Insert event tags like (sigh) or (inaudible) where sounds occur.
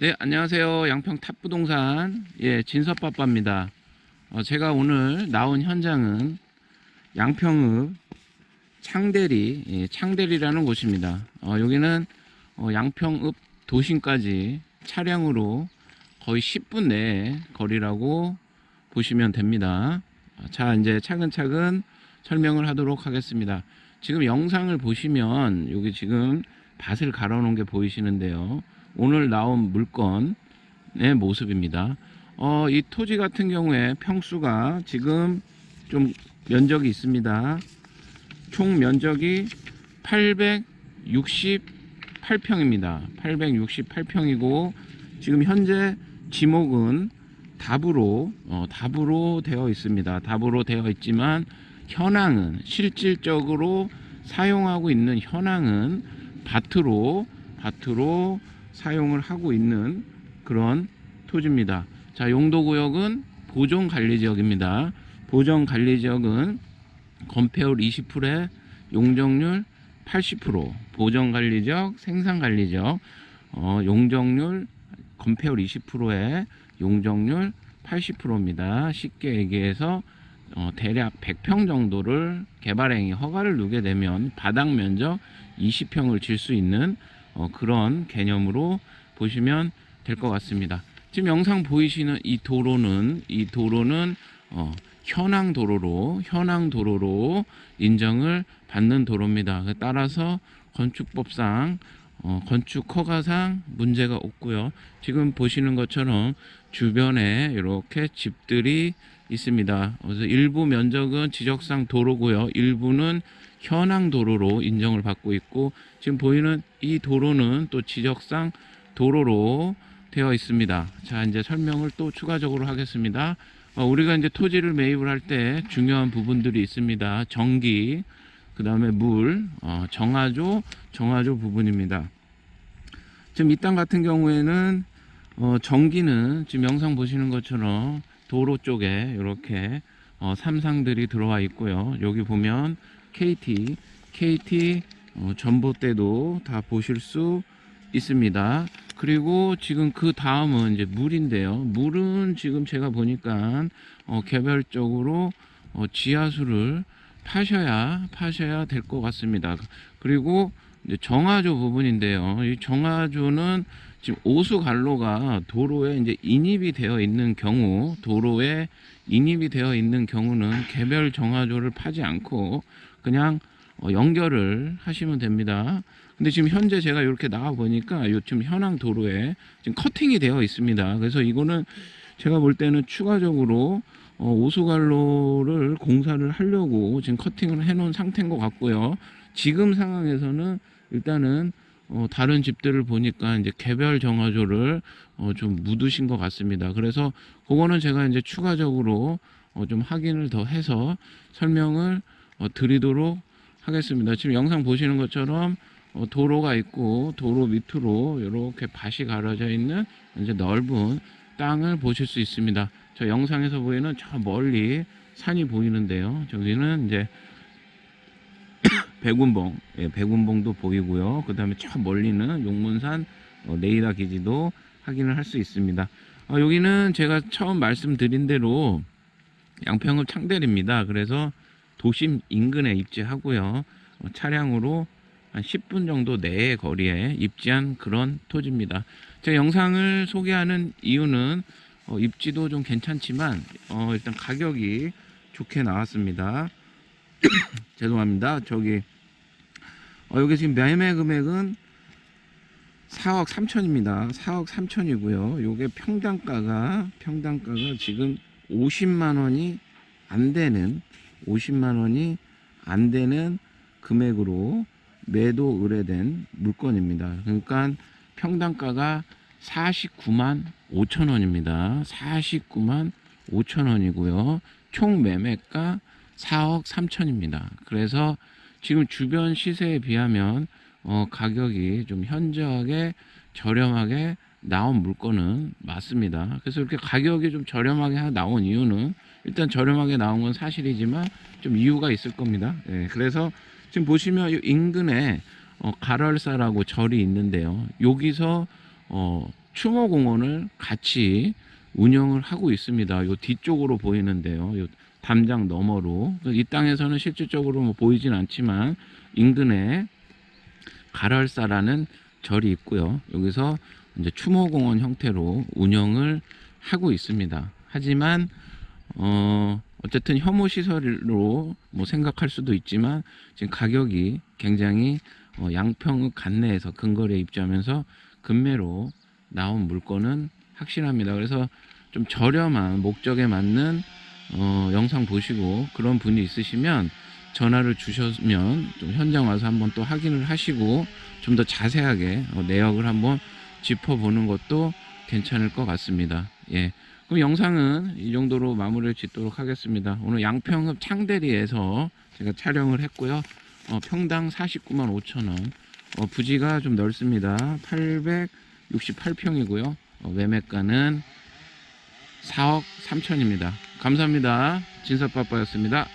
네, 안녕하세요. 양평 탑부동산 예, 진섭빠빠입니다. 어, 제가 오늘 나온 현장은 양평읍 창대리, 예, 창대리라는 곳입니다. 어, 여기는 어, 양평읍 도심까지 차량으로 거의 10분 내 거리라고 보시면 됩니다. 어, 자, 이제 차근차근 설명을 하도록 하겠습니다. 지금 영상을 보시면 여기 지금 밭을 갈아 놓은 게 보이시는데요. 오늘 나온 물건의 모습입니다. 어, 이 토지 같은 경우에 평수가 지금 좀 면적이 있습니다. 총 면적이 868평입니다. 868평이고 지금 현재 지목은 답으로 어, 답으로 되어 있습니다. 답으로 되어 있지만 현황은 실질적으로 사용하고 있는 현황은 밭으로 밭으로 사용을 하고 있는 그런 토지입니다. 자, 용도구역은 보존관리지역입니다. 보존관리지역은 건폐율 20%에 용적률 80%, 보존관리지역, 생산관리지역, 어, 용적률 건폐율 20%에 용적률 80%입니다. 쉽게 얘기해서 어, 대략 100평 정도를 개발행위 허가를 누게 되면 바닥 면적 20평을 질 수 있는 어, 그런 개념으로 보시면 될 것 같습니다. 지금 영상 보이시는 이 도로는 이 도로는 어, 현황 도로로 현황 도로로 인정을 받는 도로입니다. 따라서 건축법상 어, 건축 허가상 문제가 없고요. 지금 보시는 것처럼 주변에 이렇게 집들이 있습니다. 그래서 일부 면적은 지적상 도로고요. 일부는 현황 도로로 인정을 받고 있고 지금 보이는 이 도로는 또 지적상 도로로 되어 있습니다. 자, 이제 설명을 또 추가적으로 하겠습니다. 어, 우리가 이제 토지를 매입을 할 때 중요한 부분들이 있습니다. 전기, 그 다음에 물, 어, 정화조, 정화조 부분입니다. 지금 이 땅 같은 경우에는 어, 전기는 지금 영상 보시는 것처럼 도로 쪽에 이렇게 어, 삼상들이 들어와 있고요. 여기 보면 KT, KT 어, 전봇대도 다 보실 수 있습니다. 그리고 지금 그 다음은 이제 물인데요. 물은 지금 제가 보니까 어, 개별적으로 어, 지하수를 파셔야 파셔야 될 것 같습니다. 그리고 정화조 부분인데요. 이 정화조는 지금 오수 관로가 도로에 이제 인입이 되어 있는 경우, 도로에 인입이 되어 있는 경우는 개별 정화조를 파지 않고 그냥 어, 연결을 하시면 됩니다. 근데 지금 현재 제가 이렇게 나와 보니까 요 지금 현황 도로에 지금 커팅이 되어 있습니다. 그래서 이거는 제가 볼 때는 추가적으로 어, 오수관로를 공사를 하려고 지금 커팅을 해 놓은 상태인 것 같고요. 지금 상황에서는 일단은 어, 다른 집들을 보니까 이제 개별 정화조를 어, 좀 묻으신 것 같습니다. 그래서 그거는 제가 이제 추가적으로 어, 좀 확인을 더 해서 설명을 어, 드리도록 하겠습니다. 지금 영상 보시는 것처럼 어, 도로가 있고 도로 밑으로 이렇게 밭이 가려져 있는 이제 넓은 땅을 보실 수 있습니다. 저 영상에서 보이는 저 멀리 산이 보이는데요. 저기는 이제 (coughs) 백운봉, 예, 백운봉도 보이고요. 그 다음에 저 멀리는 용문산 어, 네이다 기지도 확인을 할 수 있습니다. 어, 여기는 제가 처음 말씀드린 대로 양평읍 창대리입니다. 그래서 도심 인근에 입지하고요. 어, 차량으로 한 10분 정도 내의 거리에 입지한 그런 토지입니다. 제가 영상을 소개하는 이유는 어, 입지도 좀 괜찮지만 어, 일단 가격이 좋게 나왔습니다. (coughs) 죄송합니다. 저기 어, 여기 지금 매매 금액은 4억 3천입니다. 4억 3천이고요. 요게 평당가가 평당가가 지금 50만 원이 안 되는 50만 원이 안 되는 금액으로 매도 의뢰된 물건입니다. 그러니까 평당가가 49만 5천 원입니다. 49만 5천 원이고요. 총 매매가 4억 3천입니다. 그래서 지금 주변 시세에 비하면 어, 가격이 좀 현저하게 저렴하게 나온 물건은 맞습니다. 그래서 이렇게 가격이 좀 저렴하게 하- 나온 이유는 일단 저렴하게 나온 건 사실이지만 좀 이유가 있을 겁니다. 예, 그래서 지금 보시면 이 인근에 어, 가럴사라고 절이 있는데요. 여기서 어, 추모공원을 같이 운영을 하고 있습니다. 요 뒤쪽으로 보이는데요. 요 담장 너머로 이 땅에서는 실질적으로 뭐 보이진 않지만 인근에 가랄사라는 절이 있고요. 여기서 이제 추모공원 형태로 운영을 하고 있습니다. 하지만 어 어쨌든 혐오 시설로 뭐 생각할 수도 있지만 지금 가격이 굉장히 어, 양평 간내에서 근거리에 입주하면서 금매로 나온 물건은 확실합니다. 그래서 좀 저렴한 목적에 맞는 어, 영상 보시고 그런 분이 있으시면 전화를 주셨으면 좀 현장 와서 한번 또 확인을 하시고 좀 더 자세하게 어, 내역을 한번 짚어보는 것도 괜찮을 것 같습니다. 예. 그럼 영상은 이 정도로 마무리를 짓도록 하겠습니다. 오늘 양평읍 창대리에서 제가 촬영을 했고요. 어, 평당 49만 5천 원. 어, 부지가 좀 넓습니다. 868평이고요. 어, 매매가는 4억 3천입니다. 감사합니다. 진사빠빠였습니다.